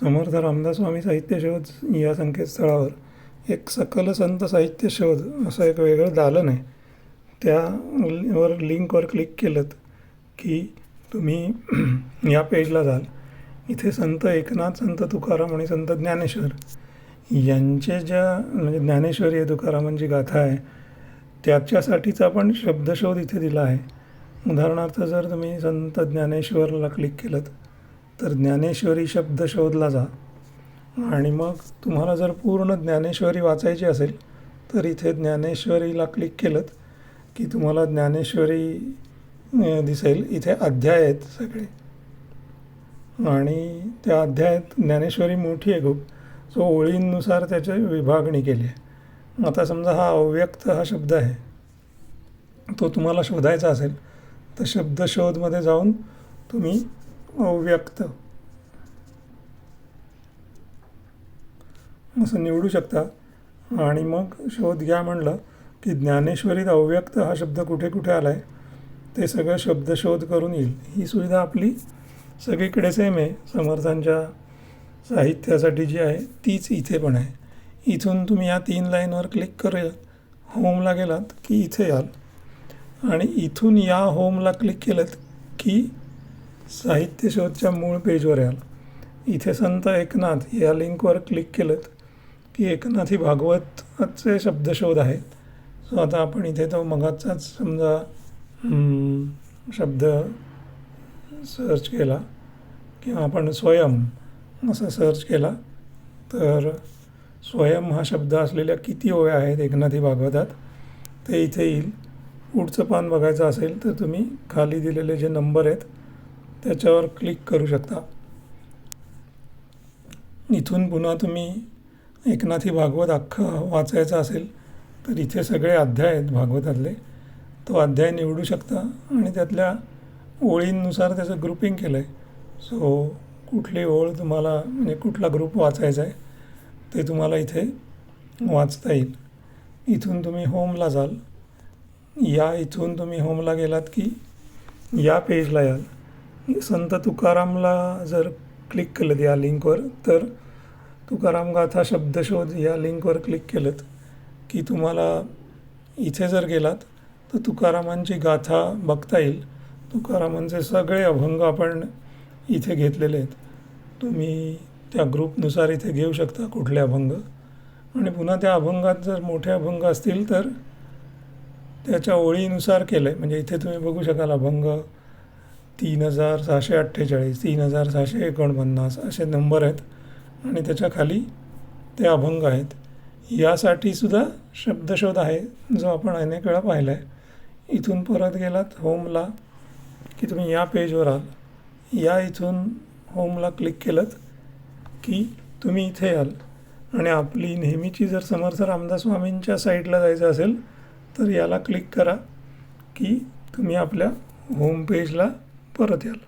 समर्थ रामदास स्वामी साहित्य शोध या संकेतस्थळावर एक सकल संत साहित्य शोध असं एक वेगळं दालन आहे. त्यावर लिंकवर क्लिक केलं की तुम्ही या पेजला जाल. इथे संत एकनाथ संत तुकाराम आणि संत ज्ञानेश्वर यांचे ज्या म्हणजे ज्ञानेश्वरी आहे तुकारामांची गाथा आहे त्याच्यासाठीचा पण शब्दशोध इथे दिला आहे. उदाहरणार्थ जर तुम्ही संत ज्ञानेश्वरला क्लिक केलं तर ज्ञानेश्वरी शब्द शोधला जा. आणि मग तुम्हाला जर पूर्ण ज्ञानेश्वरी वाचायची असेल तर इथे ज्ञानेश्वरीला क्लिक केलं की तुम्हाला ज्ञानेश्वरी दिसेल. इथे अध्याय आहेत सगळे. आणि त्या अध्यायात ज्ञानेश्वरी मोठी आहे खूप. सो ओळींनुसार त्याची विभागणी केली आहे. आता समजा हा अव्यक्त हा शब्द आहे. तो तुम्हाला शोधायचा असेल तर शब्दशोधमध्ये जाऊन तुम्ही अव्यक्त असं निवडू शकता. आणि मग शोध घ्या म्हणलं की ज्ञानेश्वरीत अव्यक्त हा शब्द कुठे कुठे आला आहे ते सगळं शब्दशोध करून येईल. ही सुविधा आपली सगळीकडे सेम आहे. समर्थांच्या साहित्यासाठी जी आहे तीच इथे पण आहे. इथून तुम्ही या तीन लाईनवर क्लिक करेल होमला गेलात की इथे याल. आणि इथून या होमला क्लिक केलं की साहित्य शोधच्या मूळ पेजवर याल. इथे संत एकनाथ या लिंकवर क्लिक केलं की एकनाथी भागवतचे शब्दशोध आहेत. सो आता आपण इथे तो मगाचाच समजा शब्द सर्च केला किंवा आपण स्वयं असं सर्च केला तर स्वयं हा शब्द असलेल्या किती ओव्या आहेत एकनाथी भागवतात? ते इथे येईल. पुढचं पान बघायचं असेल तर तुम्ही खाली दिलेले जे नंबर आहेत त्याच्यावर क्लिक करू शकता. इथून पुन्हा तुम्ही एकनाथी भागवत अख्खं वाचायचं असेल तर इथे सगळे अध्याय आहेत भागवतातले. तो अध्याय निवडू शकता आणि त्यातल्या ओळींनुसार त्याचं ग्रुपिंग केलं आहे सो कुठली ओळ तुम्हाला म्हणजे कुठला ग्रुप वाचायचा आहे ते तुम्हाला इथे वाचता येईल. इथून तुम्ही होमला जाल. या इथून तुम्ही होमला गेलात की या पेजला याल. संत तुकारामला जर क्लिक केलं या लिंकवर तर तुकाराम गाथा शब्दशोध या लिंकवर क्लिक केलं की तुम्हाला इथे जर गेलात तर तुकारामांची गाथा बघता येईल. तुकारामांचे सगळे अभंग आपण इथे घेतलेले आहेत. तुम्ही त्या ग्रुपनुसार इथे घेऊ शकता कुठले अभंग. आणि पुन्हा त्या अभंगात जर मोठे अभंग असतील तर त्याच्या ओळीनुसार केलं आहे म्हणजे इथे तुम्ही बघू शकाल अभंग तीन हजार सहाशे अठ्ठेचाळीस तीन हजार सहाशे एकोणपन्नास असे नंबर आहेत. आणि त्याच्याखाली ते अभंग आहेत. यासाठी सुद्धा शब्दशोध आहे जो आपण अनेक वेळा पाहिला आहे इथून परत गेलात होमला की तुम्ही या पेजवर आल या इथून होमला क्लिक केलं की तुम्ही इथे याल. आणि आपली नेहमीची जर समर्थ रामदास स्वामींच्या साईडला जायचं असेल तर याला क्लिक करा की तुम्ही आपल्या होम पेजला परत याल